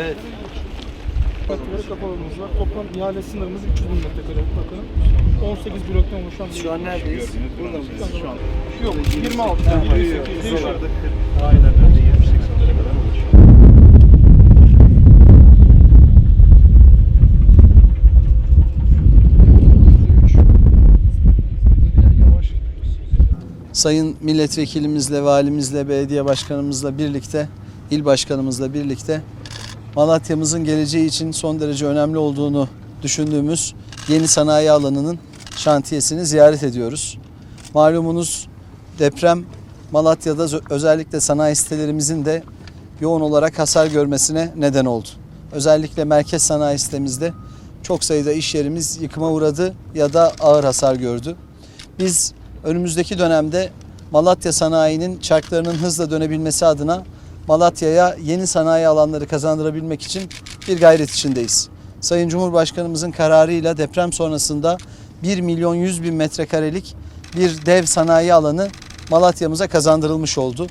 Evet. Metrekare kapalımız var. Toplam ihale sınırımız 300 bin metrekare bakalım. 18 bloktan oluşan bir Şu an neredeyiz? Burada mıyız? Şu an. Yok 26, 28, değişiyor. Aynen öyle 70-80'lere kadar ulaşıyor. Sayın milletvekilimizle, valimizle, belediye başkanımızla birlikte, il başkanımızla birlikte Malatya'mızın geleceği için son derece önemli olduğunu düşündüğümüz yeni sanayi alanının şantiyesini ziyaret ediyoruz. Malumunuz deprem Malatya'da özellikle sanayi sitelerimizin de yoğun olarak hasar görmesine neden oldu. Özellikle merkez sanayi sitemizde çok sayıda iş yerimiz yıkıma uğradı ya da ağır hasar gördü. Biz önümüzdeki dönemde Malatya sanayinin çarklarının hızla dönebilmesi adına Malatya'ya yeni sanayi alanları kazandırabilmek için bir gayret içindeyiz. Sayın Cumhurbaşkanımızın kararıyla deprem sonrasında 1 milyon 100 bin metrekarelik bir dev sanayi alanı Malatya'mıza kazandırılmış oldu.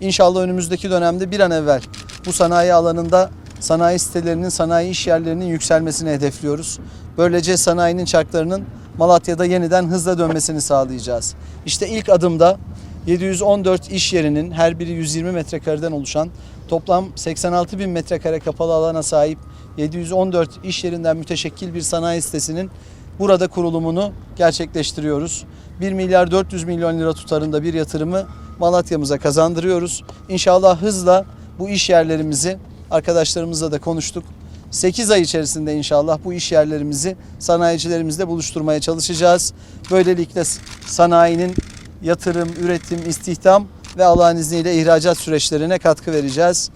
İnşallah önümüzdeki dönemde bir an evvel bu sanayi alanında sanayi sitelerinin, sanayi iş yerlerinin yükselmesini hedefliyoruz. Böylece sanayinin çarklarının Malatya'da yeniden hızla dönmesini sağlayacağız. İşte ilk adımda 714 iş yerinin her biri 120 metrekareden oluşan toplam 86 bin metrekare kapalı alana sahip 714 iş yerinden müteşekkil bir sanayi sitesinin burada kurulumunu gerçekleştiriyoruz. 1 milyar 400 milyon lira tutarında bir yatırımı Malatya'mıza kazandırıyoruz. İnşallah hızla bu iş yerlerimizi arkadaşlarımızla da konuştuk. 8 ay içerisinde inşallah bu iş yerlerimizi sanayicilerimizle buluşturmaya çalışacağız. Böylelikle sanayinin yatırım, üretim, istihdam ve Allah'ın izniyle ihracat süreçlerine katkı vereceğiz.